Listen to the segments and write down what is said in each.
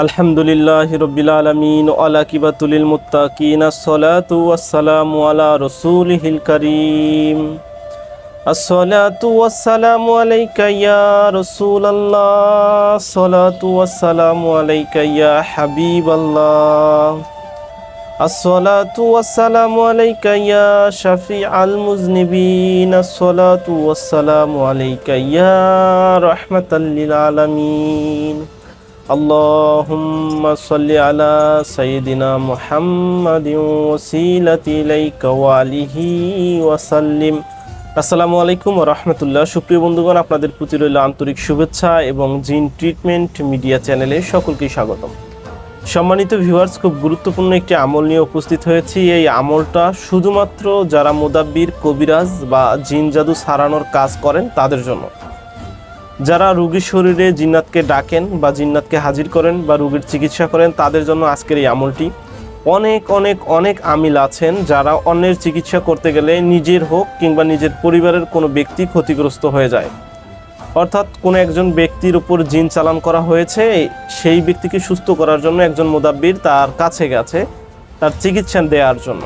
আলহামদুলিল্লাহ রবিল আলমিন আলা কিবাতুলিল মুত্তাকিন আসসালাতু ওয়াসসালামু আলা রসুলিহিল করিম আসসালাতু ওয়াসসালামু আলাইকা ইয়া রাসূলুল্লাহ আসসালাতু ওয়াসসালামু আলাইকা ইয়া হাবিবাল্লাহ আসসালাতু ওয়াসসালামু আলাইকা ইয়া শাফিআল মুজনিবিন আসসালাতু ওয়াসসালামু আলাইকা ইয়া রাহমাতাল লিল আলামিন اللهم صل على سيدنا محمد وسيلة إليك وآله وسلم আসসালামু আলাইকুম ও রহমতুল্লাহ সুপ্রিয় বন্ধুগণ আপনাদের প্রতি রইল আন্তরিক শুভেচ্ছা এবং জিন ট্রিটমেন্ট মিডিয়া চ্যানেলে সকলকে স্বাগতম সম্মানিত ভিউয়ার্স খুব গুরুত্বপূর্ণ একটি আমল নিয়ে উপস্থিত হয়েছি এই আমলটা শুধুমাত্র যারা মোদাব্বির কবিরাজ বা জিন জাদু সারানোর কাজ করেন তাদের জন্য যারা রুগীর শরীরে জিন্নাতকে ডাকেন বা জিন্নাতকে হাজির করেন বা রুগীর চিকিৎসা করেন, তাদের জন্য আজকের এই আমলটি। অনেক অনেক অনেক আমিল আছেন যারা অন্যের চিকিৎসা করতে গেলে নিজের হোক কিংবা নিজের পরিবারের কোনো ব্যক্তি ক্ষতিগ্রস্ত হয়ে যায়। অর্থাৎ কোনো একজন ব্যক্তির উপর জিন চালান করা হয়েছে, সেই ব্যক্তিকে সুস্থ করার জন্য একজন মোদাব্বির তার কাছে গেছে, তার চিকিৎসা দেওয়ার জন্য।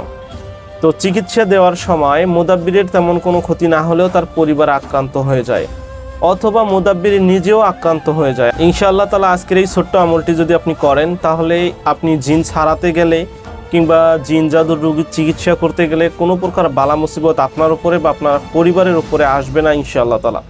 তো চিকিৎসা দেওয়ার সময় মোদাব্বিরের তেমন কোনো ক্ষতি না হলেও তার পরিবার আক্রান্ত হয়ে যায়। অথবা মোদাব্বির নিজেও আক্রান্ত হয়ে যায়। ইনশাআল্লাহ তালা আজকের এই ছোট্ট আমলটি যদি আপনি করেন, তাহলে আপনি জিন ছাড়াতে গেলে কিংবা জিন জাদুর রোগীর চিকিৎসা করতে গেলে কোনো প্রকার বালা মুসিবত আপনার উপরে বা আপনার পরিবারের উপরে আসবে না ইনশাআল্লাহ তালা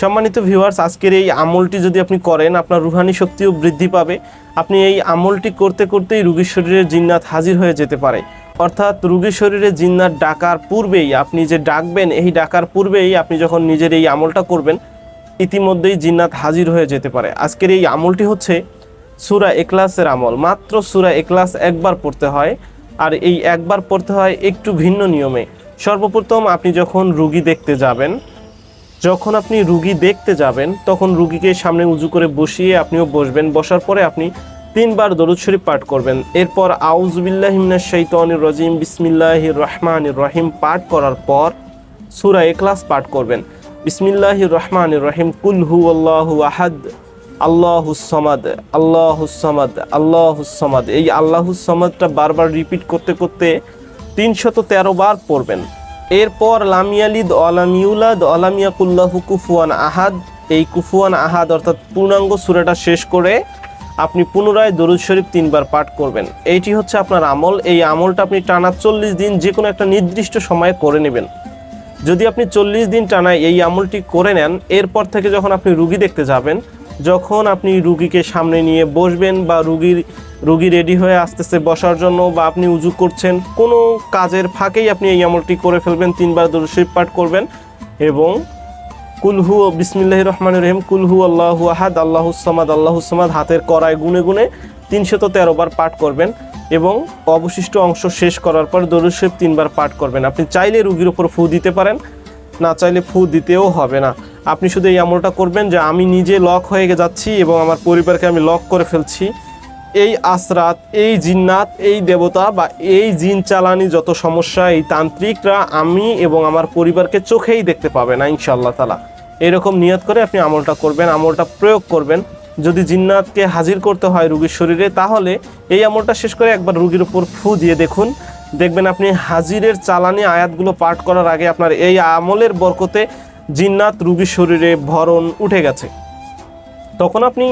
সম্মানিত ভিউয়ার্স, আজকের এই আমলটি যদি আপনি করেন, আপনার রুহানি শক্তিও বৃদ্ধি পাবে। আপনি এই আমলটি করতে করতেই রুগীর শরীরে জিন্নাত হাজির হয়ে যেতে পারে। অর্থাৎ রুগীর শরীরে জিন্নাত ডাকার পূর্বেই আপনি যে ডাকবেন, এই ডাকার পূর্বেই আপনি যখন নিজের এই আমলটা করবেন ইতিমধ্যেই জিন্নাত হাজির হয়ে যেতে পারে। আজকের এই আমলটি হচ্ছে সুরা এক্লাসের আমল। মাত্র সুরা এক্লাস একবার পড়তে হয় আর এই একবার পড়তে হয় একটু ভিন্ন নিয়মে। সর্বপ্রথম আপনি যখন রুগী দেখতে যাবেন, যখন আপনি রুগী দেখতে যাবেন, তখন রুগীকে সামনে উজু করে বসিয়ে আপনিও বসবেন। বসার পরে আপনি তিনবার দরুদ শরীফ পাঠ করবেন। এরপর আউজবিল্লাহিমিনা শৈতনির রজিম বিসমিল্লাহ রহমান রহিম পাঠ করার পর সুরা এক্লাস পাঠ করবেন। বিসমিল্লাহ রহমান রহিম কুল হু আল্লাহু আহাদ আল্লাহুসমাদ আল্লাহুসমাদ আল্লাহুসমাদ এই আল্লাহুসমাদটা বারবার রিপিট করতে করতে তিনশত তেরো বার পড়বেন। এরপর লামিয়ালিদ অলামিউলাদ অলামিয়াকুল্লাহু কুফুয়ান আহাদ। এই কুফুয়ান আহাদ অর্থাৎ পূর্ণাঙ্গ সুরাটা শেষ করে আপনি পুনরায় দরুদ শরীফ তিনবার পাঠ করবেন। এইটি হচ্ছে আপনার আমল। এই আমলটা আপনি টানা চল্লিশ দিন যে কোনো একটা নির্দিষ্ট সময়ে করে নেবেন। যদি আপনি চল্লিশ দিন টানায় এই আমলটি করে নেন, এরপর থেকে যখন আপনি রুগী দেখতে যাবেন, যখন আপনি রুগীকে সামনে নিয়ে বসবেন বা রুগীর, রুগী রেডি হয়ে আসতেছে বসার জন্য বা আপনি উজু করছেন, কোনো কাজের ফাঁকেই আপনি এই আমলটি করে ফেলবেন, তিনবার দরুশরীফ পাঠ করবেন এবং কুলহু বিসমিল্লাহ রহমান রহিম কুলহু আল্লাহু আহাদ আল্লাহুসামাদ আল্লাহুসামাদ হাতের করায় গুনে গুনে তিনশত তেরো বার পাঠ করবেন। এবং অবশিষ্ট অংশ শেষ করার পর দরুদ তিনবার পাঠ করবেন। আপনি চাইলে রুগীর উপর ফু দিতে পারেন, না চাইলে ফু দিতেও হবে না। আপনি শুধু এই আমলটা করবেন যে আমি নিজে লক হয়ে যাচ্ছি এবং আমার পরিবারকে আমি লক করে ফেলছি। এই আসরাত, এই জিন্নাত, এই দেবতা বা এই জিন চালানি যত সমস্যা, এই তান্ত্রিকরা আমি এবং আমার পরিবারকে চোখেই দেখতে পাবে না, ইনশাআল্লাহ তালা এরকম নিয়ত করে আপনি আমলটা করবেন, আমলটা প্রয়োগ করবেন। যদি জিন্নাতকে হাজির করতে হয় রুগীর শরীরে, তাহলে এই আমলটা শেষ করে একবার রুগীর উপর ফু দিয়ে দেখুন। দেখবেন আপনি হাজিরের চালানি আয়াতগুলো পাঠ করার আগে আপনার এই আমলের বরকতে জিন্নাত রুগীর শরীরে ভরণ উঠে গেছে। তখন আপনি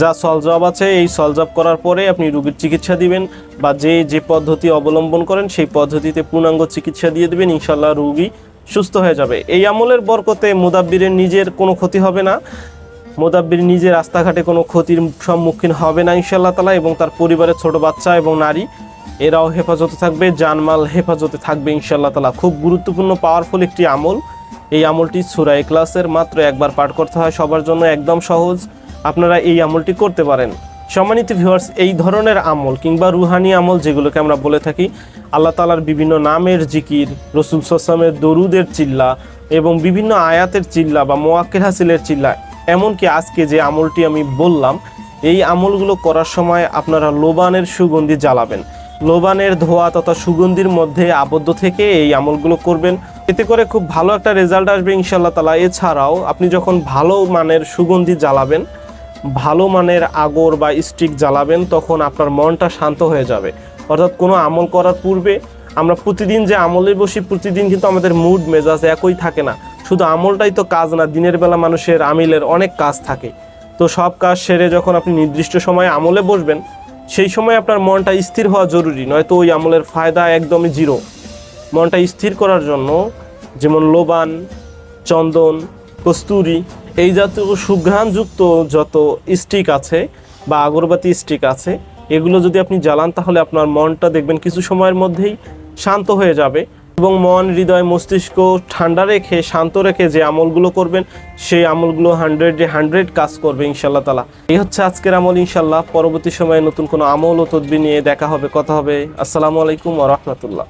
যা সলজব আছে, এই সলজব করার পরে আপনি রুগীর চিকিৎসা দিবেন বা যে যে পদ্ধতি অবলম্বন করেন, সেই পদ্ধতিতে পূর্ণাঙ্গ চিকিৎসা দিয়ে দেবেন ইনশাল্লাহ রুগী সুস্থ হয়ে যাবে। এই আমলের বরকতে মুদাব্বিরের নিজের কোনো ক্ষতি হবে না। মোদাব্বির নিজে রাস্তাঘাটে কোনো ক্ষতির সম্মুখীন হবে না ইনশাল্লাহ তালা এবং তার পরিবারের ছোট বাচ্চা এবং নারী, এরাও হেফাজতে থাকবে, জানমাল হেফাজতে থাকবে ইনশাল্লাহ তালা খুব গুরুত্বপূর্ণ পাওয়ারফুল একটি আমল। এই আমলটি সুরাই ক্লাসের মাত্র একবার পাঠ করতে হয়, সবার জন্য একদম সহজ। আপনারা এই আমলটি করতে পারেন। সম্মানিত ভিউয়ার্স এই ধরনের আমল কিংবা রুহানি আমল যেগুলোকে আমরা বলে থাকি, আল্লাহ তালার বিভিন্ন নামের জিকির, রসুল সাসলামের দরুদের চিল্লা এবং বিভিন্ন আয়াতের চিল্লা বা মোয়াক্কের হাসিলের চিল্লা এমনকি আজকে যে আমলটি আমি বললাম, এই আমলগুলো করার সময় আপনারা লোবানের সুগন্ধি জ্বালাবেন। লোবানের ধোয়া তথা সুগন্ধির মধ্যে আবদ্ধ থেকে এই আমলগুলো করবেন। এতে করে খুব ভালো একটা রেজাল্ট আসবে ইনশাল্লাহ তালা এছাড়াও আপনি যখন ভালো মানের সুগন্ধি জ্বালাবেন, ভালো মানের আগর বা স্টিক জ্বালাবেন, তখন আপনার মনটা শান্ত হয়ে যাবে। অর্থাৎ কোনো আমল করার পূর্বে আমরা প্রতিদিন যে আমলে বসি, প্রতিদিন কিন্তু আমাদের মুড, মেজাজ একই থাকে না। শুধু আমলটাই তো কাজ না, দিনের বেলা মানুষের আমিলের অনেক কাজ থাকে। তো সব কাজ সেরে যখন আপনি নির্দিষ্ট সময়ে আমলে বসবেন, সেই সময় আপনার মনটা স্থির হওয়া জরুরি, নয়তো ওই আমলের ফায়দা একদমই জিরো। মনটা স্থির করার জন্য যেমন লোবান, চন্দন, কস্তুরি, এই জাতীয় সুঘ্রাণযুক্ত যত স্টিক আছে বা আগরবাতি স্টিক আছে, এগুলো যদি আপনি জ্বালান তাহলে আপনার মনটা দেখবেন কিছু সময়ের মধ্যেই শান্ত হয়ে যাবে। এবং মন, হৃদয়, মস্তিষ্ক ঠান্ডা রেখে, শান্ত রেখে যে আমলগুলো করবেন, সেই আমলগুলো হান্ড্রেডে হান্ড্রেড কাজ করবে ইনশাল্লাহ তালা এই হচ্ছে আজকের আমল ইনশাল্লাহ পরবর্তী সময়ে নতুন কোনো আমল ও তদবি নিয়ে দেখা হবে, কথা হবে। আসসালামু আলাইকুম ওরহমতুল্লাহ